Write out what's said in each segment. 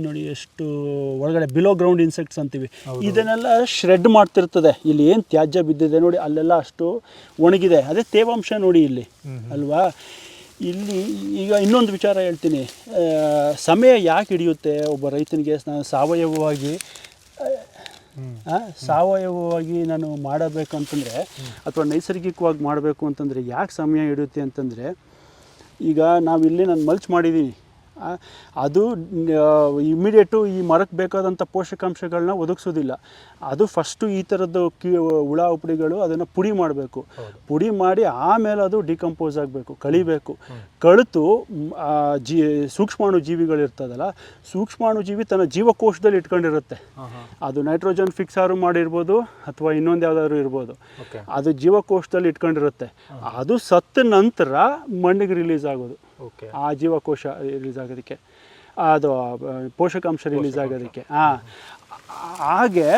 ನೋಡಿ ಎಷ್ಟು ಒಳಗಡೆ ಬಿಲೋ ಗ್ರೌಂಡ್ ಇನ್ಸೆಕ್ಟ್ಸ್ ಅಂತೀವಿ. ಇದನ್ನೆಲ್ಲ ಶ್ರೆಡ್ ಮಾಡ್ತಿರ್ತದೆ. ಇಲ್ಲಿ ಏನು ತ್ಯಾಜ್ಯ ಬಿದ್ದಿದೆ ನೋಡಿ ಅಲ್ಲೆಲ್ಲ ಅಷ್ಟು ಒಣಗಿದೆ. ಅದೇ ತೇವಾಂಶ ನೋಡಿ ಇಲ್ಲಿ ಅಲ್ವಾ? ಇಲ್ಲಿ ಈಗ ಇನ್ನೊಂದು ವಿಚಾರ ಹೇಳ್ತೀನಿ. ಸಮಯ ಯಾಕೆ ಹಿಡಿಯುತ್ತೆ? ಒಬ್ಬ ರೈತನಿಗೆ ನಾನು ಸಾವಯವವಾಗಿ ಸಾವಯವವಾಗಿ ನಾನು ಮಾಡಬೇಕು ಅಂತಂದರೆ ಅಥವಾ ನೈಸರ್ಗಿಕವಾಗಿ ಮಾಡಬೇಕು ಅಂತಂದರೆ ಯಾಕೆ ಸಮಯ ಹಿಡಿಯುತ್ತೆ ಅಂತಂದರೆ ಈಗ ನಾವಿಲ್ಲಿ ನಾನು ಮಲ್ಚ್ ಮಾಡಿದ್ದೀನಿ ಅದು ಇಮಿಡಿಯೇಟು ಈ ಮರಕ್ಕೆ ಬೇಕಾದಂಥ ಪೋಷಕಾಂಶಗಳನ್ನ ಒದಗಿಸೋದಿಲ್ಲ. ಅದು ಫಸ್ಟು ಈ ಥರದ್ದು ಕಿ ಹುಳ ಉಪಡಿಗಳು ಅದನ್ನು ಪುಡಿ ಮಾಡಬೇಕು. ಪುಡಿ ಮಾಡಿ ಆಮೇಲೆ ಅದು ಡಿಕಂಪೋಸ್ ಆಗಬೇಕು ಕಳಿಬೇಕು. ಕಳಿತು ಜಿ ಸೂಕ್ಷ್ಮಾಣು ಜೀವಿಗಳಿರ್ತದಲ್ಲ ಸೂಕ್ಷ್ಮಾಣು ಜೀವಿ ತನ್ನ ಜೀವಕೋಶದಲ್ಲಿ ಇಟ್ಕೊಂಡಿರುತ್ತೆ. ಅದು ನೈಟ್ರೋಜನ್ ಫಿಕ್ಸಾರು ಮಾಡಿರ್ಬೋದು ಅಥವಾ ಇನ್ನೊಂದು ಯಾವುದಾದ್ರು ಇರ್ಬೋದು. ಅದು ಜೀವಕೋಶದಲ್ಲಿ ಇಟ್ಕೊಂಡಿರುತ್ತೆ. ಅದು ಸತ್ತ ನಂತರ ಮಣ್ಣಿಗೆ ರಿಲೀಸ್ ಆಗೋದು. ಆ ಜೀವಕೋಶ ರಿಲೀಸ್ ಆಗೋದಕ್ಕೆ. ಅದು ಪೋಷಕಾಂಶ ರಿಲೀಸ್ ಆಗೋದಕ್ಕೆ. ಹಾಂ ಹಾಗೆ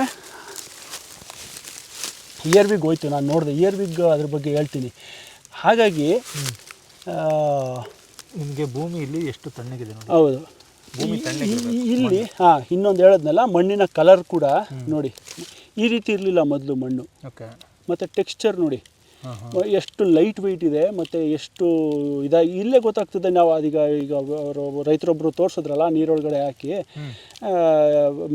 ಇಯರ್ ವಿಗ್ ಹೋಯ್ತು ನಾನು ನೋಡಿದೆ. ಇಯರ್ ವಿಗ್ ಅದ್ರ ಬಗ್ಗೆ ಹೇಳ್ತೀನಿ. ಹಾಗಾಗಿ ನಿಮಗೆ ಭೂಮಿ ಇಲ್ಲಿ ಎಷ್ಟು ತಣ್ಣಗಿದೆ ಹೌದು. ಇಲ್ಲಿ ಹಾಂ ಇನ್ನೊಂದು ಹೇಳದ್ನಲ್ಲ ಮಣ್ಣಿನ ಕಲರ್ ಕೂಡ ನೋಡಿ. ಈ ರೀತಿ ಇರಲಿಲ್ಲ ಮೊದಲು ಮಣ್ಣು. ಓಕೆ ಮತ್ತು ಟೆಕ್ಸ್ಚರ್ ನೋಡಿ. ಎಷ್ಟು ಲೈಟ್ ವೆಯ್ಟ್ ಇದೆ ಮತ್ತು ಎಷ್ಟು ಇದ ಇಲ್ಲೇ ಗೊತ್ತಾಗ್ತದೆ ನಾವು ಅದೀಗ ಈಗ ಅವರು ರೈತರೊಬ್ಬರು ತೋರಿಸಿದ್ರಲ್ಲ ನೀರೊಳಗಡೆ ಹಾಕಿ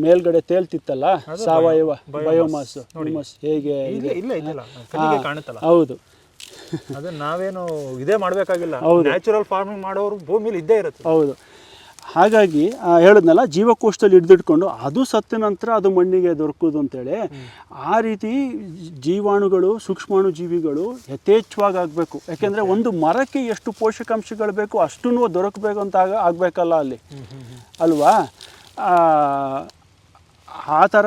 ಮೇಲ್ಗಡೆ ತೇಲ್ತಿತ್ತಲ್ಲ ಸಾವಯವ ಬಯೋಮಾಸ್ ಹ್ಯೂಮಸ್ ಹೇಗೆ ಇಲ್ಲ ಇದೆ? ಇಲ್ಲ ಇದೆಯಲ್ಲ ಕಾಣುತ್ತಲ್ಲ. ಹೌದು. ಅದನ್ನ ನಾವೇನು ಇದೇ ಮಾಡಬೇಕಾಗಿಲ್ಲ. ನ್ಯಾಚುರಲ್ ಫಾರ್ಮಿಂಗ್ ಮಾಡೋರು ಭೂಮಿಲಿ ಇದ್ದೇ ಇರುತ್ತೆ. ಹೌದು. ಹಾಗಾಗಿ ಹೇಳಿದ್ನಲ್ಲ ಜೀವಕೋಶದಲ್ಲಿ ಹಿಡಿದಿಟ್ಕೊಂಡು ಅದು ಸತ್ತ ನಂತರ ಅದು ಮಣ್ಣಿಗೆ ದೊರಕೋದು ಅಂತೇಳಿ ಆ ರೀತಿ ಜೀವಾಣುಗಳು ಸೂಕ್ಷ್ಮಾಣು ಜೀವಿಗಳು ಯಥೇಚ್ಛವಾಗಿ ಆಗಬೇಕು. ಯಾಕೆಂದರೆ ಒಂದು ಮರಕ್ಕೆ ಎಷ್ಟು ಪೋಷಕಾಂಶಗಳು ಬೇಕು ಅಷ್ಟೂ ದೊರಕಬೇಕು ಅಂತ ಆಗ ಆಗಬೇಕಲ್ಲ ಅಲ್ಲಿ. ಅಲ್ವಾ? ಆ, ಥರ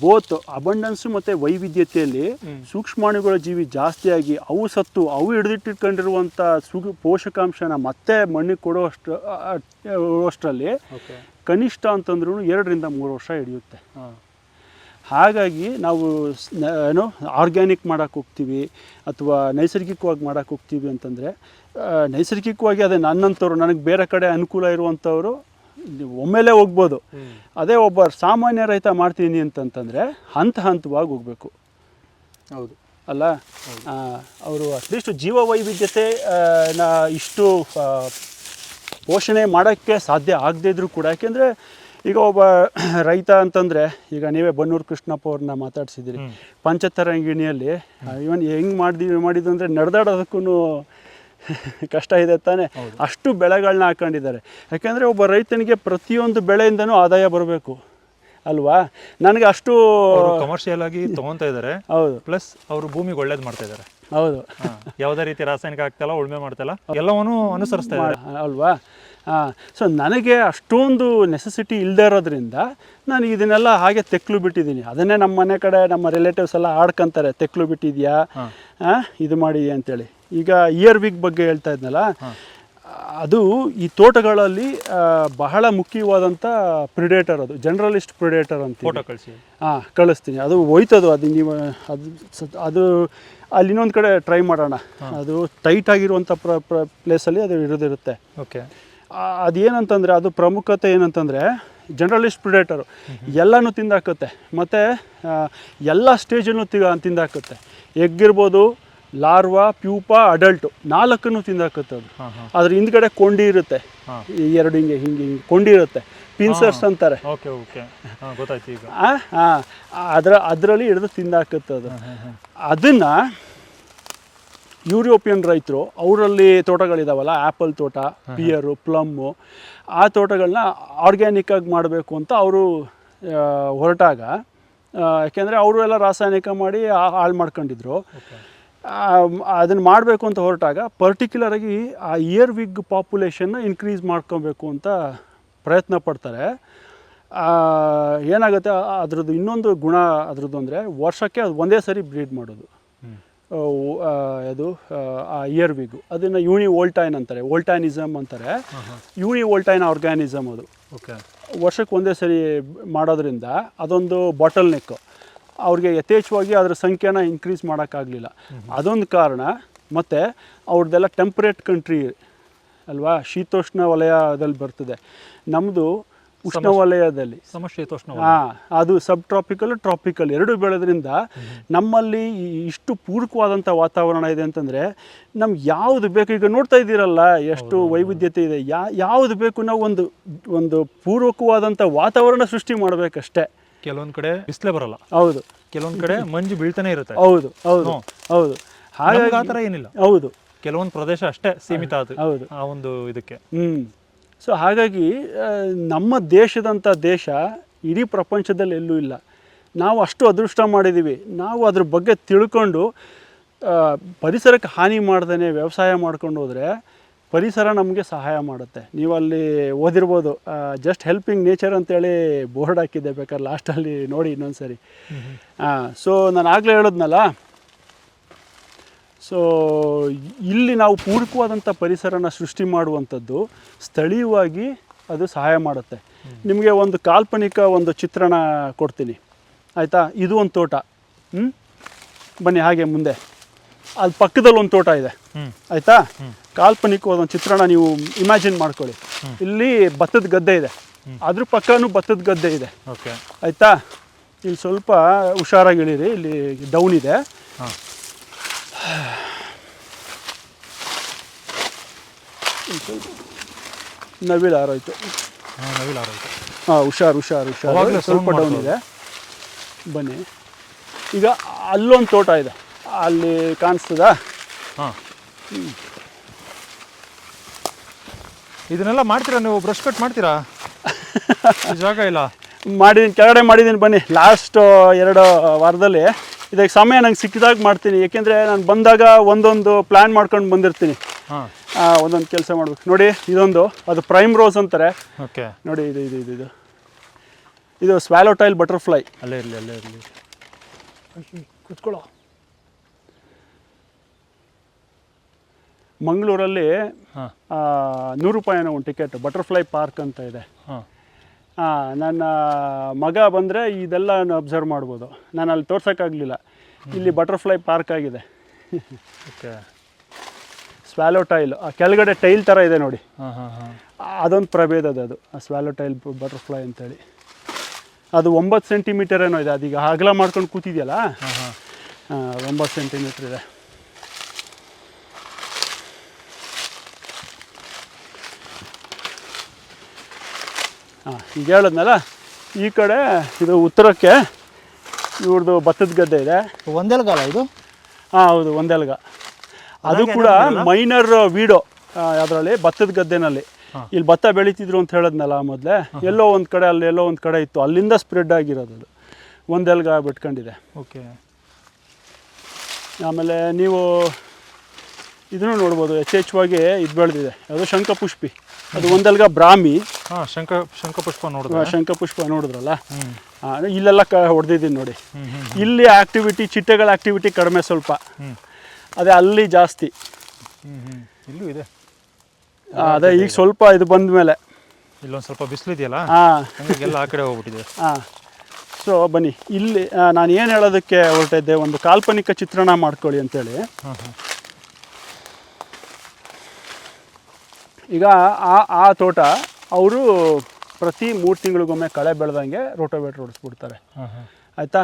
ಬೋತ್ ಅಬಂಡನ್ಸ್ ಮತ್ತು ವೈವಿಧ್ಯತೆಯಲ್ಲಿ ಸೂಕ್ಷ್ಮಾಣುಗಳ ಜೀವಿ ಜಾಸ್ತಿಯಾಗಿ ಅವು ಸತ್ತು ಅವು ಹಿಡಿದಿಟ್ಟಿಟ್ಕೊಂಡಿರುವಂಥ ಸುಗ್ ಪೋಷಕಾಂಶನ ಮತ್ತೆ ಮಣ್ಣಿಗೆ ಕೊಡೋ ಅಷ್ಟು ಅಷ್ಟರಲ್ಲಿ ಕನಿಷ್ಠ ಅಂತಂದ್ರೂ ಎರಡರಿಂದ ಮೂರು ವರ್ಷ ಹಿಡಿಯುತ್ತೆ. ಹಾಗಾಗಿ ನಾವು ಏನು ಆರ್ಗ್ಯಾನಿಕ್ ಮಾಡೋಕ್ಕೆ ಹೋಗ್ತೀವಿ ಅಥವಾ ನೈಸರ್ಗಿಕವಾಗಿ ಮಾಡೋಕ್ಕೆ ಹೋಗ್ತೀವಿ ಅಂತಂದರೆ ನೈಸರ್ಗಿಕವಾಗಿ ಅದೇ ನನ್ನಂಥವ್ರು ನನಗೆ ಬೇರೆ ಕಡೆ ಅನುಕೂಲ ಇರುವಂಥವ್ರು ಒಮ್ಮೆಲೇ ಹೋಗ್ಬೋದು. ಅದೇ ಒಬ್ಬ ಸಾಮಾನ್ಯ ರೈತ ಮಾಡ್ತೀನಿ ಅಂತಂತಂದರೆ ಹಂತ ಹಂತವಾಗಿ ಹೋಗಬೇಕು. ಹೌದು. ಅಲ್ಲ? ಅವರು ಅಟ್ಲೀಸ್ಟ್ ಜೀವ ವೈವಿಧ್ಯತೆ ಇಷ್ಟು ಪೋಷಣೆ ಮಾಡೋಕ್ಕೆ ಸಾಧ್ಯ ಆಗದೇ ಇದ್ರೂ ಕೂಡ. ಯಾಕೆಂದರೆ ಈಗ ಒಬ್ಬ ರೈತ ಅಂತಂದರೆ ಈಗ ನೀವೇ ಬನ್ನೂರು ಕೃಷ್ಣಪ್ಪ ಅವ್ರನ್ನ ಮಾತಾಡ್ಸಿದ್ದೀರಿ. ಪಂಚತರಂಗಿಣಿಯಲ್ಲಿ ಇವನ್ ಹೆಂಗೆ ಮಾಡಿದ್ವಿ ಮಾಡಿದ್ದು ಅಂದರೆ ನಡೆದಾಡೋದಕ್ಕೂ ಕಷ್ಟ ಇದೆ ತಾನೇ. ಅಷ್ಟು ಬೆಳೆಗಳನ್ನ ಹಾಕೊಂಡಿದ್ದಾರೆ. ಯಾಕೆಂದರೆ ಒಬ್ಬ ರೈತನಿಗೆ ಪ್ರತಿಯೊಂದು ಬೆಳೆಯಿಂದನೂ ಆದಾಯ ಬರಬೇಕು. ಅಲ್ವಾ? ನನಗೆ ಅಷ್ಟು ಕಮರ್ಷಿಯಲ್ ಆಗಿ ತಗೊಂತ ಇದ್ದಾರೆ. ಹೌದು. ಪ್ಲಸ್ ಅವರು ಭೂಮಿಗೆ ಒಳ್ಳೇದು ಮಾಡ್ತಾ ಇದ್ದಾರೆ. ಹೌದು. ಯಾವುದೇ ರೀತಿ ರಾಸಾಯನಿಕ ಆಗ್ತಲ್ಲ ಉಳುಮೆ ಮಾಡ್ತಲ್ಲ ಎಲ್ಲವನ್ನೂ ಅನುಸರಿಸ್ತಾ ಇದ್ದಾರೆ. ಅಲ್ವಾ? ಹಾಂ ಸೊ ನನಗೆ ಅಷ್ಟೊಂದು ನೆಸೆಸಿಟಿ ಇಲ್ಲದೆ ಇರೋದ್ರಿಂದ ನಾನು ಇದನ್ನೆಲ್ಲ ಹಾಗೆ ತೆಕ್ಲು ಬಿಟ್ಟಿದ್ದೀನಿ. ಅದನ್ನೇ ನಮ್ಮ ಮನೆ ಕಡೆ ನಮ್ಮ ರಿಲೇಟಿವ್ಸ್ ಎಲ್ಲ ಆಡ್ಕೊಂತಾರೆ ತೆಕ್ಲು ಬಿಟ್ಟಿದ್ಯಾ? ಇದು ಮಾಡಿ ಅಂತೇಳಿ. ಈಗ ಇಯರ್ ವಿಗ್ ಬಗ್ಗೆ ಹೇಳ್ತಾ ಇದ್ನಲ್ಲ ಅದು ಈ ತೋಟಗಳಲ್ಲಿ ಬಹಳ ಮುಖ್ಯವಾದಂಥ ಪ್ರಿಡೇಟರ್ ಅದು ಜನರಲಿಸ್ಟ್ ಪ್ರಿಡೇಟರ್ ಅಂತ ಫೋಟೋ ಕಳಿಸಿ. ಹಾಂ ಕಳಿಸ್ತೀನಿ. ಅದು ಹೋಯ್ತದು ಅದು ನೀವು ಅದು ಅದು ಅಲ್ಲಿ ಇನ್ನೊಂದು ಕಡೆ ಟ್ರೈ ಮಾಡೋಣ. ಅದು ಟೈಟ್ ಆಗಿರುವಂಥ ಪ್ರ ಪ್ಲೇಸಲ್ಲಿ ಅದು ಇರೋದಿರುತ್ತೆ ಓಕೆ. ಅದೇನಂತಂದರೆ ಅದು ಪ್ರಮುಖತೆ ಏನಂತಂದರೆ ಜನರಲಿಸ್ಟ್ ಪ್ರಿಡೇಟರು ಎಲ್ಲನೂ ತಿಂದಾಕುತ್ತೆ. ಮತ್ತು ಎಲ್ಲ ಸ್ಟೇಜನ್ನು ತಿಂದಾಕುತ್ತೆ. ತಿಂದಾಕುತ್ತೆ ಎಗ್ಗಿರ್ಬೋದು ಲಾರ್ವಾ ಪ್ಯೂಪಾ ಅಡಲ್ಟು ನಾಲ್ಕನ್ನು ತಿಂದಾಕತ್ತದು ಅದ್ರ ಹಿಂದ್ಗಡೆ ಕೊಂಡಿ ಇರುತ್ತೆ ಎರಡು ಹಿಂಗೆ ಹಿಂಗೆ ಹಿಂಗೆ ಕೊಂಡಿ ಇರುತ್ತೆ ಪಿನ್ಸರ್ಸ್ ಅಂತಾರೆ. ಅದರ ಅದರಲ್ಲಿ ಹಿಡಿದು ತಿಂದಾಕತ್ತದು ಅದನ್ನು ಯುರೋಪಿಯನ್ ರೈತರು ಅವರಲ್ಲಿ ತೋಟಗಳಿದಾವಲ್ಲ ಆ್ಯಪಲ್ ತೋಟ ಪಿಯರು ಪ್ಲಮ್ಮು ಆ ತೋಟಗಳನ್ನ ಆರ್ಗ್ಯಾನಿಕ್ಕಾಗಿ ಮಾಡಬೇಕು ಅಂತ ಅವರು ಹೊರಟಾಗ ಯಾಕೆಂದರೆ ಅವರು ಎಲ್ಲ ರಾಸಾಯನಿಕ ಮಾಡಿ ಹಾಳು ಮಾಡ್ಕೊಂಡಿದ್ರು. ಅದನ್ನು ಮಾಡಬೇಕು ಅಂತ ಹೊರಟಾಗ ಪರ್ಟಿಕ್ಯುಲರಾಗಿ ಆ ಇಯರ್ ವಿಗ್ ಪಾಪ್ಯುಲೇಷನ್ನ ಇನ್ಕ್ರೀಸ್ ಮಾಡ್ಕೊಬೇಕು ಅಂತ ಪ್ರಯತ್ನ ಪಡ್ತಾರೆ. ಏನಾಗುತ್ತೆ ಅದರದ್ದು ಇನ್ನೊಂದು ಗುಣ ಅದ್ರದ್ದು ಅಂದರೆ ವರ್ಷಕ್ಕೆ ಅದು ಒಂದೇ ಸರಿ ಬ್ರೀಡ್ ಮಾಡೋದು. ಅದು ಆ, ಇಯರ್ ವಿಗು ಅದನ್ನು ಯೂನಿ ವೋಲ್ಟೈನ್ ಅಂತಾರೆ ವೋಲ್ಟೈನಿಸಮ್ ಅಂತಾರೆ. ಯೂನಿ ವೋಲ್ಟೈನ್ ಆರ್ಗ್ಯಾನಿಸಮ್ ಅದು. ಓಕೆ ವರ್ಷಕ್ಕೆ ಒಂದೇ ಸರಿ ಮಾಡೋದ್ರಿಂದ ಅದೊಂದು ಬಾಟಲ್ ನೆಕ್ಕು ಅವ್ರಿಗೆ ಯಥೇಚ್ಛವಾಗಿ ಅದರ ಸಂಖ್ಯೆನ ಇನ್ಕ್ರೀಸ್ ಮಾಡೋಕ್ಕಾಗಲಿಲ್ಲ. ಅದೊಂದು ಕಾರಣ ಮತ್ತು ಅವ್ರದ್ದೆಲ್ಲ ಟೆಂಪ್ರೇಟ್ ಕಂಟ್ರಿ ಅಲ್ವಾ? ಶೀತೋಷ್ಣ ವಲಯದಲ್ಲಿ ಬರ್ತದೆ. ನಮ್ಮದು ಉಷ್ಣವಲಯದಲ್ಲಿ ಸಮಶೀತೋಷ್ಣ ಹಾಂ ಅದು ಸಬ್ ಟ್ರಾಪಿಕಲ್ ಟ್ರಾಪಿಕಲ್ ಎರಡು ಬೆಳೆದ್ರಿಂದ ನಮ್ಮಲ್ಲಿ ಇಷ್ಟು ಪೂರಕವಾದಂಥ ವಾತಾವರಣ ಇದೆ ಅಂತಂದರೆ ನಮ್ಗೆ ಯಾವುದು ಬೇಕು ಈಗ ನೋಡ್ತಾ ಇದ್ದೀರಲ್ಲ ಎಷ್ಟು ವೈವಿಧ್ಯತೆ ಇದೆ. ಯಾ ಯಾವುದು ಬೇಕು ನಾವು ಒಂದು ಒಂದು ಪೂರ್ವಕವಾದಂಥ ವಾತಾವರಣ ಸೃಷ್ಟಿ ಮಾಡಬೇಕಷ್ಟೇ. ಕೆಲವೊಂದ್ ಕಡೆ ಬಿಸಿಲೇ ಬರಲ್ಲ. ಹೌದು. ಕೆಲವೊಂದ್ ಕಡೆ ಮಂಜು ಬೀಳ್ತಾನೆ ಇರುತ್ತೆ. ಹೌದು ಹೌದು ಹೌದು. ಹಾಗಾಗಿ ಆತರ ಥರ ಏನಿಲ್ಲ. ಹೌದು. ಕೆಲವೊಂದು ಪ್ರದೇಶ ಅಷ್ಟೇ ಸೀಮಿತ ಆದ ಹೌದು. ಆ ಒಂದು ಇದಕ್ಕೆ. ಹ್ಮ್. ಸೊ ಹಾಗಾಗಿ ನಮ್ಮ ದೇಶದಂಥ ದೇಶ ಇಡೀ ಪ್ರಪಂಚದಲ್ಲಿ ಎಲ್ಲೂ ಇಲ್ಲ. ನಾವು ಅಷ್ಟು ಅದೃಷ್ಟ ಮಾಡಿದ್ದೀವಿ ನಾವು ಅದ್ರ ಬಗ್ಗೆ ತಿಳ್ಕೊಂಡು ಪರಿಸರಕ್ಕೆ ಹಾನಿ ಮಾಡ್ದೇ ವ್ಯವಸಾಯ ಮಾಡ್ಕೊಂಡು ಹೋದರೆ ಪರಿಸರ ನಮಗೆ ಸಹಾಯ ಮಾಡುತ್ತೆ. ನೀವು ಅಲ್ಲಿ ಓದಿರ್ಬೋದು ಜಸ್ಟ್ ಹೆಲ್ಪಿಂಗ್ ನೇಚರ್ ಅಂತೇಳಿ ಬೋರ್ಡ್ ಹಾಕಿದ್ದೆ ಬೇಕಾದ್ರೆ ಲಾಸ್ಟಲ್ಲಿ ನೋಡಿ ಇನ್ನೊಂದು ಸರಿ ಹಾಂ ಸೊ ನಾನು ಆಗಲೇ ಹೇಳಿದ್ನಲ್ಲ? ಸೊ ಇಲ್ಲಿ ನಾವು ಪೂರಕವಾದಂಥ ಪರಿಸರನ ಸೃಷ್ಟಿ ಮಾಡುವಂಥದ್ದು ಸ್ಥಳೀಯವಾಗಿ ಅದು ಸಹಾಯ ಮಾಡುತ್ತೆ. ನಿಮಗೆ ಒಂದು ಕಾಲ್ಪನಿಕ ಒಂದು ಚಿತ್ರಣ ಕೊಡ್ತೀನಿ. ಆಯಿತಾ? ಇದು ಒಂದು ತೋಟ. ಹ್ಞೂ ಬನ್ನಿ ಹಾಗೆ ಮುಂದೆ. ಅಲ್ಲಿ ಪಕ್ಕದಲ್ಲಿ ಒಂದು ತೋಟ ಇದೆ. ಆಯಿತಾ? ಕಾಲ್ಪನಿಕವಾದ ಒಂದು ಚಿತ್ರಣ ನೀವು ಇಮ್ಯಾಜಿನ್ ಮಾಡ್ಕೊಳ್ಳಿ. ಇಲ್ಲಿ ಭತ್ತದ ಗದ್ದೆ ಇದೆ. ಅದ್ರ ಪಕ್ಕನೂ ಭತ್ತದ ಗದ್ದೆ ಇದೆ. ಆಯಿತಾ? ಇಲ್ಲಿ ಸ್ವಲ್ಪ ಹುಷಾರಾಗಿ ಇಳಿರಿ. ಇಲ್ಲಿ ಡೌನ್ ಇದೆ. ನವಿಲ್ ಆರೋಯ್ತು. ಹಾಂ ಹುಷಾರು ಹುಷಾರು ಹುಷಾರು. ಸ್ವಲ್ಪ ಡೌನ್ ಇದೆ. ಬನ್ನಿ. ಈಗ ಅಲ್ಲೊಂದು ತೋಟ ಇದೆ. ಅಲ್ಲಿ ಕಾಣಿಸ್ತದ? ಹಾಂ. ಇದನ್ನೆಲ್ಲ ಮಾಡ್ತೀರಾ ನೀವು? ಬ್ರಷ್ ಕಟ್ ಮಾಡ್ತೀರಾ? ಈ ಜಾಗ ಇಲ್ಲ. ಮಾಡಿದ್ದೀನಿ ಕೆಳಗಡೆ ಮಾಡಿದ್ದೀನಿ ಬನ್ನಿ. ಲಾಸ್ಟ್ ಎರಡು ವಾರದಲ್ಲಿ. ಇದಕ್ಕೆ ಸಮಯ ನಂಗೆ ಸಿಕ್ಕಿದಾಗ ಮಾಡ್ತೀನಿ. ಏಕೆಂದರೆ ನಾನು ಬಂದಾಗ ಒಂದೊಂದು ಪ್ಲ್ಯಾನ್ ಮಾಡ್ಕೊಂಡು ಬಂದಿರ್ತೀನಿ. ಒಂದೊಂದು ಕೆಲಸ ಮಾಡ್ಬೇಕು. ನೋಡಿ ಇದೊಂದು. ಅದು ಪ್ರೈಮ್ ರೋಸ್ ಅಂತಾರೆ. ಓಕೆ. ನೋಡಿ ಇದು ಇದು ಇದು ಇದು. ಇದು ಸ್ವ್ಯಾಲೋಟೈಲ್ ಬಟರ್ಫ್ಲೈ ಅಲ್ಲೇ ಇರಲಿ ಅಲ್ಲೇ ಇರಲಿ. ಕುತ್ಕೊಳ್ಳೋ. ಮಂಗಳೂರಲ್ಲಿ ನೂರು ರೂಪಾಯಿನ ಒಂದು ಟಿಕೆಟ್ ಬಟರ್ಫ್ಲೈ ಪಾರ್ಕ್ ಅಂತ ಇದೆ. ನನ್ನ ಮಗ ಬಂದರೆ ಇದೆಲ್ಲ ಅಬ್ಸರ್ವ್ ಮಾಡ್ಬೋದು. ನಾನು ಅಲ್ಲಿ ತೋರ್ಸೋಕ್ಕಾಗಲಿಲ್ಲ. ಇಲ್ಲಿ ಬಟರ್ಫ್ಲೈ ಪಾರ್ಕ್ ಆಗಿದೆ. ಓಕೆ. ಸ್ವ್ಯಾಲೋ ಟೈಲ್ ಆ ಕೆಳಗಡೆ ಟೈಲ್ ಥರ ಇದೆ ನೋಡಿ. ಹಾಂ ಹಾಂ ಹಾಂ. ಅದೊಂದು ಪ್ರಭೇದ ಅದು ಅದು ಆ ಸ್ವ್ಯಾಲೋ ಟೈಲ್ ಬಟರ್ಫ್ಲೈ ಅಂತೇಳಿ. ಅದು ಒಂಬತ್ತು ಸೆಂಟಿಮೀಟರ್ ಏನೋ ಇದೆ ಅದೀಗ ಅಗಲ ಮಾಡ್ಕೊಂಡು ಕೂತಿದೆಯಲ್ಲ? ಹಾಂ ಹಾಂ. ಆ, ಒಂಬತ್ತು ಸೆಂಟಿಮೀಟ್ರ್ ಇದೆ. ಹಾಂ ಈಗ ಹೇಳಿದ್ನಲ್ಲ ಈ ಕಡೆ ಇದು ಉತ್ತರಕ್ಕೆ ಇವ್ರದ್ದು ಭತ್ತದ ಗದ್ದೆ ಇದೆ. ಒಂದೆಲ್ಗಾಲ ಇದು? ಹಾಂ ಹೌದು ಒಂದೆಲ್ಗ. ಅದು ಕೂಡ ಮೈನರ್ ವೀಡೋ ಅದರಲ್ಲಿ ಭತ್ತದ ಗದ್ದೆನಲ್ಲಿ. ಇಲ್ಲಿ ಭತ್ತ ಬೆಳೀತಿದ್ರು ಅಂತ ಹೇಳಿದ್ನಲ್ಲ ಮೊದಲೇ? ಎಲ್ಲೋ ಒಂದು ಕಡೆ ಅಲ್ಲಿ ಎಲ್ಲೋ ಒಂದು ಕಡೆ ಇತ್ತು. ಅಲ್ಲಿಂದ ಸ್ಪ್ರೆಡ್ ಆಗಿರೋದು ಅದು. ಒಂದೆಲ್ಗ ಬಿಟ್ಕೊಂಡಿದೆ. ಓಕೆ. ಆಮೇಲೆ ನೀವು ಇದನ್ನು ನೋಡ್ಬೋದು ಯಥೇಚ್ಛವಾಗಿ ಇದು ಬೆಳೆದಿದೆ. ಅದು ಶಂಖಪುಷ್ಪಿ. ಅದು ಒಂದಲ್ಗ ಬ್ರಾಹ್ಮಿ. ಶಂಖ ಶಂಕ ಶಂಖಪುಷ್ಪ ನೋಡಿದ್ರೆ. ಶಂಖಪುಷ್ಪ ನೋಡಿದ್ರಲ್ಲ? ಇಲ್ಲೆಲ್ಲ ಕ ಹೊಡೆದಿದ್ದೀನಿ ನೋಡಿ. ಇಲ್ಲಿ ಆಕ್ಟಿವಿಟಿ ಚಿಟ್ಟೆಗಳ ಆಕ್ಟಿವಿಟಿ ಕಡಿಮೆ ಸ್ವಲ್ಪ. ಅದೇ ಅಲ್ಲಿ ಜಾಸ್ತಿ. ಇಲ್ಲೂ ಇದೆ. ಅದೇ ಈಗ ಸ್ವಲ್ಪ ಇದು ಬಂದ ಮೇಲೆ ಇಲ್ಲೊಂದು ಸ್ವಲ್ಪ ಬಿಸಿಲಿದೆಯಲ್ಲ? ಹಾಂ. ಹಂಗಾಗೆಲ್ಲ ಆ ಕಡೆ ಹೋಗ್ಬಿಟ್ಟಿದೆ. ಹಾಂ. ಸೊ ಬನ್ನಿ. ಇಲ್ಲಿ ನಾನು ಏನು ಹೇಳೋದಕ್ಕೆ ಹೊರಟಿದ್ದೆ ಒಂದು ಕಾಲ್ಪನಿಕ ಚಿತ್ರಣ ಮಾಡ್ಕೊಳ್ಳಿ ಅಂತೇಳಿ ಹಾಂ ಹಾಂ ಈಗ ಆ ಆ ತೋಟ ಅವರು ಪ್ರತಿ ಮೂರು ತಿಂಗಳಿಗೊಮ್ಮೆ ಕಳೆ ಬೆಳೆದಂಗೆ ರೋಟೋವೇಟ್ರ್ ಓಡಿಸ್ಬಿಡ್ತಾರೆ. ಆಯಿತಾ?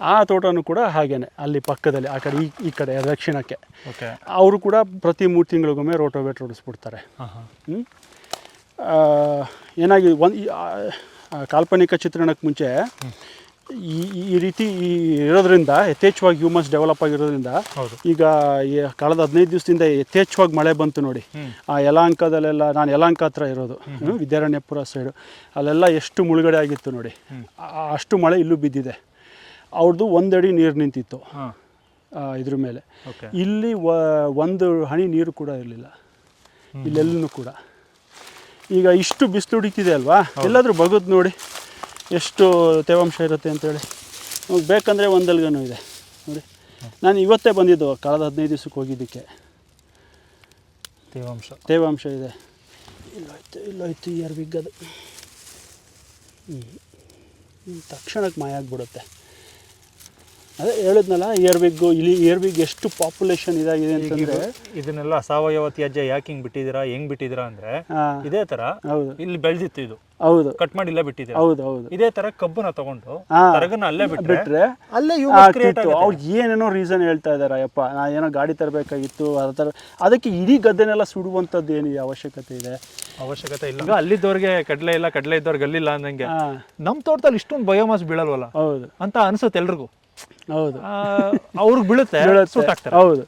ಆ ತೋಟನೂ ಕೂಡ ಹಾಗೇನೆ ಅಲ್ಲಿ ಪಕ್ಕದಲ್ಲಿ ಆ ಕಡೆ ಈ ಈ ಕಡೆ ದಕ್ಷಿಣಕ್ಕೆ. ಓಕೆ. ಅವರು ಕೂಡ ಪ್ರತಿ ಮೂರು ತಿಂಗಳಿಗೊಮ್ಮೆ ರೋಟೋವೇಟ್ರ್ ಓಡಿಸ್ಬಿಡ್ತಾರೆ. ಹ್ಞೂ ಏನಾಗಿ ಒಂದು ಕಾಲ್ಪನಿಕ ಚಿತ್ರಣಕ್ಕೆ ಮುಂಚೆ ಈ ಈ ರೀತಿ ಈ ಇರೋದ್ರಿಂದ ಯಥೇಚ್ಛವಾಗಿ ಹ್ಯೂಮನ್ಸ್ ಡೆವಲಪ್ ಆಗಿರೋದ್ರಿಂದ ಈಗ ಕಳೆದ ಹದಿನೈದು ದಿವಸದಿಂದ ಯಥೇಚ್ಛವಾಗಿ ಮಳೆ ಬಂತು ನೋಡಿ. ಆ ಯಲಾಂಕದಲ್ಲೆಲ್ಲ ನಾನು ಯಲಾಂಕ ಹತ್ರ ಇರೋದು ವಿದ್ಯಾರಣ್ಯಪುರ ಸೈಡು ಅಲ್ಲೆಲ್ಲ ಎಷ್ಟು ಮುಳುಗಡೆ ಆಗಿತ್ತು ನೋಡಿ. ಅಷ್ಟು ಮಳೆ ಇಲ್ಲೂ ಬಿದ್ದಿದೆ. ಅವ್ರದ್ದು ಒಂದಡಿ ನೀರು ನಿಂತಿತ್ತು. ಇದ್ರ ಮೇಲೆ. ಇಲ್ಲಿ ಒಂದು ಹನಿ ನೀರು ಕೂಡ ಇರಲಿಲ್ಲ. ಇಲ್ಲೆಲ್ಲೂ ಕೂಡ. ಈಗ ಇಷ್ಟು ಬಿಸಿಲು ಹೊಡಿತಿದೆ ಅಲ್ವಾ? ಎಲ್ಲಾದರೂ ಬಗದ್ ನೋಡಿ. ಎಷ್ಟು ತೇವಾಂಶ ಇರುತ್ತೆ ಅಂತೇಳಿ. ನಮ್ಗೆ ಬೇಕಂದರೆ ಒಂದಲ್ಗನೂ ಇದೆ. ನೋಡಿ. ನಾನು ಇವತ್ತೇ ಬಂದಿದ್ದು ಕಳೆದ ಹದಿನೈದು ದಿವ್ಸಕ್ಕೆ ಹೋಗಿದ್ದಕ್ಕೆ. ತೇವಾಂಶ. ತೇವಾಂಶ ಇದೆ. ಇಲ್ಲೋಯ್ತು ಇಲ್ಲೋಯ್ತು ಇಯರ್ ಬಿಗ್ ಅದು ಹ್ಞೂ ತಕ್ಷಣಕ್ಕೆ ಮಾಯ ಆಗಿಬಿಡುತ್ತೆ. ಅದೇ ಹೇಳಿದ್ನಲ್ಲ ಇಯರ್ ಬಿಗ್ಗು ಇಲ್ಲಿ ಇಯರ್ ಬಿಗ್ ಎಷ್ಟು ಪಾಪ್ಯುಲೇಷನ್ ಇದಾಗಿದೆ ಅಂತಂದ್ರೆ ಇದನ್ನೆಲ್ಲ ಸಾವಯವ ತ್ಯಾಜ್ಯ ಯಾಕೆ ಹಿಂಗೆ ಬಿಟ್ಟಿದ್ದೀರಾ ಹೆಂಗ್ ಬಿಟ್ಟಿದ್ದೀರಾ ಅಂದ್ರೆ ಇದೇ ತರ ಹೌದು. ಇಲ್ಲಿ ಬೆಳೆದಿತ್ತು ಇದು. ಹೌದು. ಕಟ್ ಮಾಡಿ ಇಲ್ಲ ಬಿಟ್ಟಿದ್ದೀವಿ ಹೌದು ಹೌದು. ಇದೇ ತರ ಕಬ್ಬನ್ನ ತಗೊಂಡು. ತರಗನ್ನ ಅಲ್ಲೇ ಬಿಟ್ರೆ ಅಲ್ಲೇ ಅವ್ರು ಏನೇನೋ ರೀಸನ್ ಹೇಳ್ತಾ ಇದಾರೆ ಅಯ್ಯಪ್ಪ ನಾ ಏನೋ ಗಾಡಿ ತರಬೇಕಾಗಿತ್ತು ಅದರ ಥರ ಅದಕ್ಕೆ ಇಡೀ ಗದ್ದೆನೆಲ್ಲ ಸುಡುವಂಥದ್ದು ಏನಿದೆ ಅವಶ್ಯಕತೆ ಇದೆ? ಅವಶ್ಯಕತೆ ಇಲ್ಲ. ಈಗ ಅಲ್ಲಿದ್ದವ್ರಿಗೆ ಕಡಲೆ ಇಲ್ಲ ಕಡಲೆ ಇದ್ದವ್ರಿಗೆ ಅಲ್ಲಿಲ್ಲ ಅಂದಂಗೆ ನಮ್ಮ ನಮ್ ತೋಟದಲ್ಲಿ ಇಷ್ಟೊಂದು ಬಯೋಮಾಸ್ ಬೀಳಲ್ವಲ್ಲ? ಹೌದು. ಅಂತ ಅನ್ಸುತ್ತೆ ಎಲ್ರಿಗೂ. ಹೌದು. ಆ, ಅವ್ರಿಗೆ ಬೀಳುತ್ತೆ ಸೂಟ್ ಹೌದು.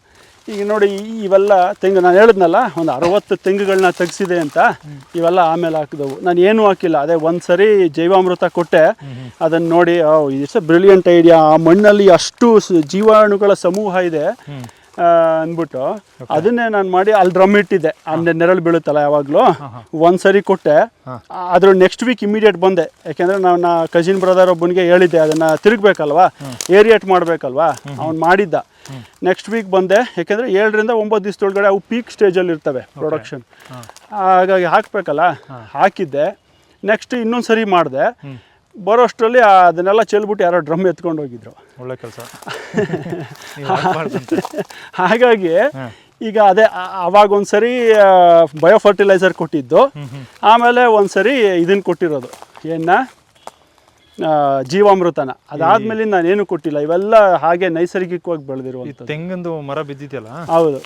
ಈಗ ನೋಡಿ ಇವೆಲ್ಲ ತೆಂಗು ನಾನು ಹೇಳಿದ್ನಲ್ಲ ಒಂದು ಅರವತ್ತು ತೆಂಗುಗಳನ್ನ ತೆಗ್ಸಿದೆ ಅಂತ. ಇವೆಲ್ಲ ಆಮೇಲೆ ಹಾಕಿದವು. ನಾನು ಏನೂ ಹಾಕಿಲ್ಲ. ಅದೇ ಒಂದು ಸರಿ ಜೈವಾಮೃತ ಕೊಟ್ಟೆ. ಅದನ್ನು ನೋಡಿ ಇಟ್ಸ್ ಅ ಬ್ರಿಲಿಯಂಟ್ ಐಡಿಯಾ. ಆ ಮಣ್ಣಲ್ಲಿ ಅಷ್ಟು ಜೀವಾಣುಗಳ ಸಮೂಹ ಇದೆ. ಅಂದ್ಬಿಟ್ಟು ಅದನ್ನೇ ನಾನು ಮಾಡಿ ಅಲ್ಲಿ ಡ್ರಮ್ ಇಟ್ಟಿದ್ದೆ. ಅಂದ್ರೆ ನೆರಳು ಬೀಳುತ್ತಲ್ಲ ಯಾವಾಗಲೂ. ಒಂದು ಸರಿ ಕೊಟ್ಟೆ. ಆದರೂ ಅದ್ರ ನೆಕ್ಸ್ಟ್ ವೀಕ್ ಇಮಿಡಿಯೇಟ್ ಬಂದೆ. ಯಾಕೆಂದ್ರೆ ನಾವು ನಾ ಕಜಿನ್ ಬ್ರದರ್ ಒಬ್ಬನಿಗೆ ಹೇಳಿದ್ದೆ ಅದನ್ನ ತಿರುಗ್ಬೇಕಲ್ವಾ? ಏರಿಯೇಟ್ ಮಾಡಬೇಕಲ್ವಾ? ಅವ್ನು ಮಾಡಿದ್ದ. ನೆಕ್ಸ್ಟ್ ವೀಕ್ ಬಂದೆ. ಯಾಕೆಂದ್ರೆ ಏಳರಿಂದ ಒಂಬತ್ತು ದಿವಸದೊಳಗಡೆ ಅವು ಪೀಕ್ ಸ್ಟೇಜಲ್ಲಿ ಇರ್ತವೆ ಪ್ರೊಡಕ್ಷನ್ ಹಾಗಾಗಿ ಹಾಕಬೇಕಲ್ಲ? ಹಾಕಿದ್ದೆ. ನೆಕ್ಸ್ಟ್ ಇನ್ನೊಂದು ಸರಿ ಮಾಡಿದೆ. ಬರೋಷ್ಟರಲ್ಲಿ ಅದನ್ನೆಲ್ಲ ಚೆಲ್ಬಿಟ್ಟು ಯಾರೋ ಡ್ರಮ್ ಎತ್ಕೊಂಡು ಹೋಗಿದ್ರು. ಒಳ್ಳೆ ಕೆಲಸ. ಹಾಗಾಗಿ ಈಗ ಅದೇ ಅವಾಗ ಒಂದ್ಸರಿ ಬಯೋ ಫರ್ಟಿಲೈಸರ್ ಕೊಟ್ಟಿದ್ದು. ಆಮೇಲೆ ಒಂದ್ಸರಿ ಇದನ್ನ ಕೊಟ್ಟಿರೋದು. ಏನ ಜೀವಾಮೃತನ. ಅದಾದ್ಮೇಲೆ ನಾನೇನು ಕೊಟ್ಟಿಲ್ಲ. ಇವೆಲ್ಲ ಹಾಗೆ ನೈಸರ್ಗಿಕವಾಗಿ ಬೆಳೆದಿರುವ ತೆಂಗಿಂದು ಮರ ಬಿದ್ದಿದೆಯಲ್ಲ? ಹೌದು.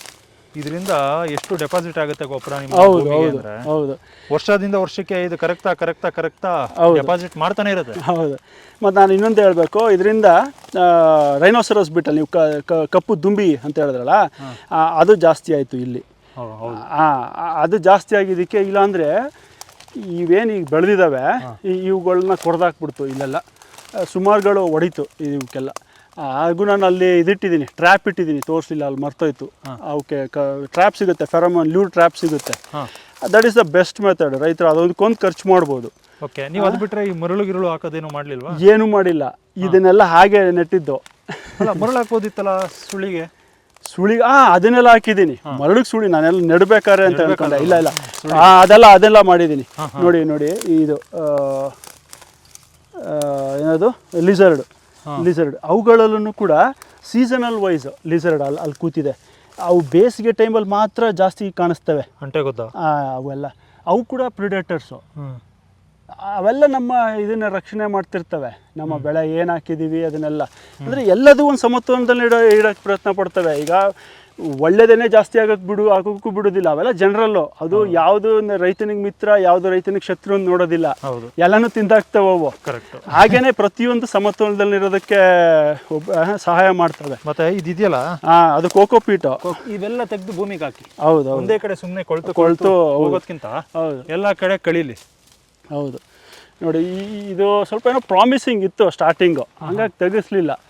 ಇದರಿಂದ ಎಷ್ಟು ಡೆಪಾಸಿಟ್ ಆಗುತ್ತೆ ಗೊಬ್ಬರ ಹೌದು ಹೌದು ಹೌದು. ವರ್ಷದಿಂದ ವರ್ಷಕ್ಕೆ ಇದು ಕರೆಕ್ಟಾ ಕರೆಕ್ಟಾ ಕರೆಕ್ಟಾ ಡೆಪಾಸಿಟ್ ಮಾಡ್ತಾನೆ ಇರುತ್ತೆ. ಹೌದು. ಮತ್ತು ನಾನು ಇನ್ನೊಂದು ಹೇಳಬೇಕು. ಇದರಿಂದ ರೈನೋಸರಸ್ ಬಿಟ್ಟಲ್ಲಿ ನೀವು ಕಪ್ಪು ದುಂಬಿ ಅಂತ ಹೇಳಿದ್ರಲ್ಲ ಅದು ಜಾಸ್ತಿ ಆಯಿತು ಇಲ್ಲಿ. ಅದು ಜಾಸ್ತಿ ಆಗಿದ್ದಕ್ಕೆ ಇಲ್ಲಾಂದರೆ ಇವೇನು ಈಗ ಬೆಳೆದಿದ್ದಾವೆ ಇವುಗಳನ್ನ ಕೊಡ್ದಾಕ್ಬಿಡ್ತು ಇಲ್ಲೆಲ್ಲ. ಸುಮಾರುಗಳು ಹೊಡಿತು ಇವಕ್ಕೆಲ್ಲ ಹಾಗೂ ನಾನು ಅಲ್ಲಿ ಇದಿಟ್ಟಿದ್ದೀನಿ ಟ್ರ್ಯಾಪ್ ಇಟ್ಟಿದ್ದೀನಿ ತೋರಿಸಲಿಲ್ಲ ಅಲ್ಲಿ ಮರ್ತೋಯ್ತು. ಅವಕ್ಕೆ ಕ ಟ್ರ್ಯಾಪ್ ಸಿಗುತ್ತೆ ಫೆರಮನ್ ಲ್ಯೂರ್ ಟ್ರ್ಯಾಪ್ ಸಿಗುತ್ತೆ. ಹಾಂ. That is the best method ರೈತರು ಅದೊಂದ್ಕೊಂದು ಖರ್ಚು ಮಾಡ್ಬೋದು. ಓಕೆ ನೀವು ಅದು ಬಿಟ್ಟರೆ ಈ ಮರಳು ಗಿರುಳು ಹಾಕೋದೇನು ಮಾಡಲಿಲ್ವ? ಏನೂ ಮಾಡಿಲ್ಲ. ಇದನ್ನೆಲ್ಲ ಹಾಗೆ ನೆಟ್ಟಿದ್ದು. ಮರಳು ಹಾಕೋದಿತ್ತಲ್ಲ ಸುಳಿಗೆ? ಸುಳಿ ಆ ಅದನ್ನೆಲ್ಲ ಹಾಕಿದ್ದೀನಿ. ಮರಳಿಗೆ ಸುಳಿ ನಾನೆಲ್ಲ ನೆಡಬೇಕಾರೆ ಅಂತ ಹೇಳ್ಕೊಂಡೆ ಇಲ್ಲ ಇಲ್ಲ. ಅದೆಲ್ಲ ಅದೆಲ್ಲ ಮಾಡಿದ್ದೀನಿ. ನೋಡಿ ನೋಡಿ ಇದು ಏನದು? ಲಿಸರ್ಡ್ ಲಿಸರ್ಡ್ ಅವುಗಳಲ್ಲೂ ಕೂಡ ಸೀಸನಲ್ ವೈಸ್ ಲಿಸರ್ಡ್ ಅಲ್ಲಿ ಅಲ್ಲಿ ಕೂತಿದೆ. ಅವು ಬೇಸಿಗೆ ಟೈಮಲ್ಲಿ ಮಾತ್ರ ಜಾಸ್ತಿ ಕಾಣಿಸ್ತವೆ. ಅಂಟೆ ಗೊತ್ತಾ? ಆ, ಅವೆಲ್ಲ. ಅವು ಕೂಡ ಪ್ರಿಡೇಟರ್ಸು ಅವೆಲ್ಲ ನಮ್ಮ ಇದನ್ನ ರಕ್ಷಣೆ ಮಾಡ್ತಿರ್ತವೆ. ನಮ್ಮ ಬೆಳೆ ಏನು ಹಾಕಿದ್ದೀವಿ ಅದನ್ನೆಲ್ಲ. ಅಂದರೆ ಎಲ್ಲದೂ ಒಂದು ಸಮತೋಲನದಲ್ಲಿ ಇಡೋ ಇಡೋಕ್ಕೆ ಪ್ರಯತ್ನ ಪಡ್ತವೆ. ಈಗ ಒಳ್ಳೆದೇನೆ ಜಾಸ್ತಿ ಆಗೋಕ್ಕೆ ಬಿಡು ಆಗೋಕ್ಕೂ ಬಿಡೋದಿಲ್ಲ. ಅವೆಲ್ಲ ಜನರಲ್ಲು ಅದು ಯಾವುದು ರೈತನಿಗೆ ಮಿತ್ರ ಯಾವುದು ರೈತನಿಗೆ ಶತ್ರು ಅಂತ ನೋಡೋದಿಲ್ಲ. ಎಲ್ಲಾನು ಅವು ಕರೆಕ್ಟ್ ಹಾಗೇನೆ ಪ್ರತಿಯೊಂದು ಸಮತೋಲನದಲ್ಲಿ ಇರೋದಕ್ಕೆ ಒಬ್ಬ ಸಹಾಯ ಮಾಡ್ತದೆ. ಮತ್ತೆ ಇದಿದೆಯಲ್ಲ? ಹಾಂ ಅದು ಕೋಕೋಪೀಟು ಇವೆಲ್ಲ ತೆಗೆದು ಭೂಮಿಗೆ ಹಾಕಿ. ಹೌದು ಒಂದೇ ಕಡೆ ಸುಮ್ಮನೆ ಕೊಳ್ತು ಕೊಳ್ತು. ಹೋಗೋದ್ಕಿಂತ ಹೌದು. ಎಲ್ಲ ಕಡೆ ಕಳೀಲಿ. ಹೌದು. ನೋಡಿ ಈ- ಇದು ಸ್ವಲ್ಪ ಏನೋ ಪ್ರಾಮಿಸಿಂಗ್ ಇತ್ತು ಸ್ಟಾರ್ಟಿಂಗು ಹಂಗಾಗಿ ತೆಗೆಸ್ಲಿಲ್ಲ.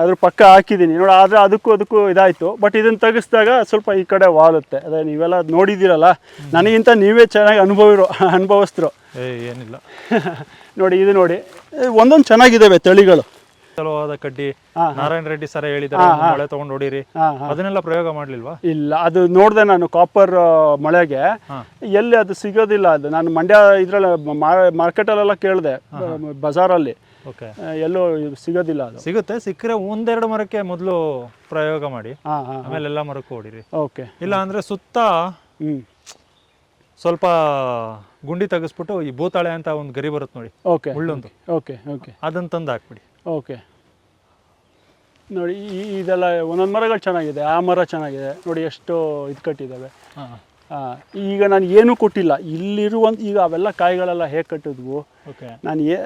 ಅದ್ರ ಪಕ್ಕ ಹಾಕಿದ್ದೀನಿ. ನೋಡಿ ಆದರೆ ಅದಕ್ಕೂ ಅದಕ್ಕೂ ಇದಾಯಿತು. ಬಟ್ ಇದನ್ನು ತೆಗಿಸಿದಾಗ ಸ್ವಲ್ಪ ಈ ಕಡೆ ವಾಲುತ್ತೆ. ಅದೇ ನೀವೆಲ್ಲ ನೋಡಿದ್ದೀರಲ್ಲ? ನನಗಿಂತ ನೀವೇ ಚೆನ್ನಾಗಿ ಅನುಭವಿರೋ ಅನುಭವಿಸ್ತರು ಏ ಏನಿಲ್ಲ. ನೋಡಿ ಇದು ನೋಡಿ. ಒಂದೊಂದು ಚೆನ್ನಾಗಿದ್ದಾವೆ ತಳಿಗಳು. ಚಲೋವಾದ ಕಡ್ಡಿ. ನಾರಾಯಣ ರೆಡ್ಡಿ ಸರ ಹೇಳಿದಾರೆ ಮಳೆ ತಗೊಂಡು ಹೊಡೀರಿ. ಅದನ್ನೆಲ್ಲ ಪ್ರಯೋಗ ಮಾಡ್ಲಿಲ್ವಾ? ಇಲ್ಲ ಅದು ನೋಡಿದೆ ನಾನು ಕಾಪರ್ ಮಳೆಗೆ. ಎಲ್ಲಿ ಅದು ಸಿಗೋದಿಲ್ಲ ಅದು. ನಾನು ಮಂಡ್ಯ ಇದ್ರಲ್ಲಿ ಮಾರ್ಕೆಟಲ್ಲೆಲ್ಲ ಕೇಳಿದೆ ಬಜಾರಲ್ಲಿ. ಎಲ್ಲೂ ಸಿಗೋದಿಲ್ಲ ಅದು. ಸಿಗುತ್ತೆ. ಸಿಕ್ಕರೆ ಒಂದೆರಡು ಮರಕ್ಕೆ ಮೊದಲು ಪ್ರಯೋಗ ಮಾಡಿ. ಆಮೇಲೆ ಎಲ್ಲ ಮರಕ್ಕೂ ಹೊಡಿರಿ ಓಕೆ ಇಲ್ಲ ಅಂದ್ರೆ ಸುತ್ತ ಸ್ವಲ್ಪ ಗುಂಡಿ ತೆಗೆಸ್ಬಿಟ್ಟು ಈ ಭೂತಾಳೆ ಅಂತ ಒಂದು ಗರಿ ಬರುತ್ತೆ ನೋಡಿ. ಓಕೆ ಮುಳ್ಳೊಂದು. ಓಕೆ ಓಕೆ ಅದನ್ನ ತಂದು ಹಾಕ್ಬಿಡಿ. ಓಕೆ ನೋಡಿ ಈ ಇದೆಲ್ಲ ಒಂದೊಂದು ಮರಗಳು ಚೆನ್ನಾಗಿದೆ. ಆ ಮರ ಚೆನ್ನಾಗಿದೆ. ನೋಡಿ ಎಷ್ಟು ಇದು ಕಟ್ಟಿದ್ದಾವೆ. ಈಗ ನಾನು ಏನೂ ಕೊಟ್ಟಿಲ್ಲ. ಇಲ್ಲಿರುವಂಥ ಈಗ ಅವೆಲ್ಲ ಕಾಯಿಗಳೆಲ್ಲ ಹೇಗೆ ಕಟ್ಟಿದ್ವು? ನಾನು ಏ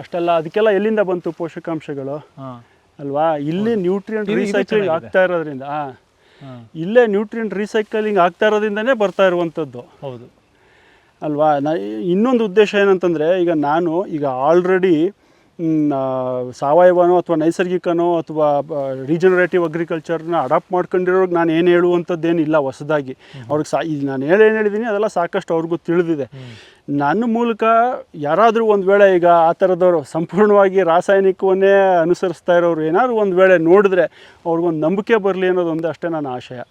ಅಷ್ಟೆಲ್ಲ ಅದಕ್ಕೆಲ್ಲ ಎಲ್ಲಿಂದ ಬಂತು ಪೋಷಕಾಂಶಗಳು? ಅಲ್ವಾ? ಇಲ್ಲಿ ನ್ಯೂಟ್ರಿಯೆಂಟ್ ರೀಸೈಕ್ಲಿಂಗ್ ಆಗ್ತಾ ಇರೋದ್ರಿಂದ ಇಲ್ಲೇ ನ್ಯೂಟ್ರಿಯೆಂಟ್ ರೀಸೈಕ್ಲಿಂಗ್ ಆಗ್ತಾ ಇರೋದ್ರಿಂದನೇ ಬರ್ತಾ ಇರುವಂಥದ್ದು ಹೌದು. ಅಲ್ವಾ? ನಾ ಇನ್ನೊಂದು ಉದ್ದೇಶ ಏನಂತಂದರೆ ಈಗ ನಾನು ಈಗ ಆಲ್ರೆಡಿ ಸಾವಯವನೋ ಅಥವಾ ನೈಸರ್ಗಿಕನೋ ಅಥವಾ ರೀಜನರೇಟಿವ್ ಅಗ್ರಿಕಲ್ಚರ್ನ ಅಡಾಪ್ಟ್ ಮಾಡ್ಕೊಂಡಿರೋರಿಗೆ ನಾನು ಏನು ಹೇಳುವಂಥದ್ದೇನಿಲ್ಲ ಹೊಸದಾಗಿ. ಅವ್ರಿಗೆ ಸಾ ಇದು ನಾನು ಹೇಳೇನು ಏನು ಹೇಳಿದ್ದೀನಿ ಅದೆಲ್ಲ ಸಾಕಷ್ಟು ಅವ್ರಿಗೂ ತಿಳಿದಿದೆ. ನನ್ನ ಮೂಲಕ ಯಾರಾದರೂ ಒಂದು ವೇಳೆ ಈಗ ಆ ಥರದವರು ಸಂಪೂರ್ಣವಾಗಿ ರಾಸಾಯನಿಕವನ್ನೇ ಅನುಸರಿಸ್ತಾ ಇರೋರು ಏನಾದ್ರು ಒಂದು ವೇಳೆ ನೋಡಿದ್ರೆ ಅವ್ರಿಗೊಂದು ನಂಬಿಕೆ ಬರಲಿ ಅನ್ನೋದೊಂದು ಅಷ್ಟೇ ನನ್ನ ಆಶಯ.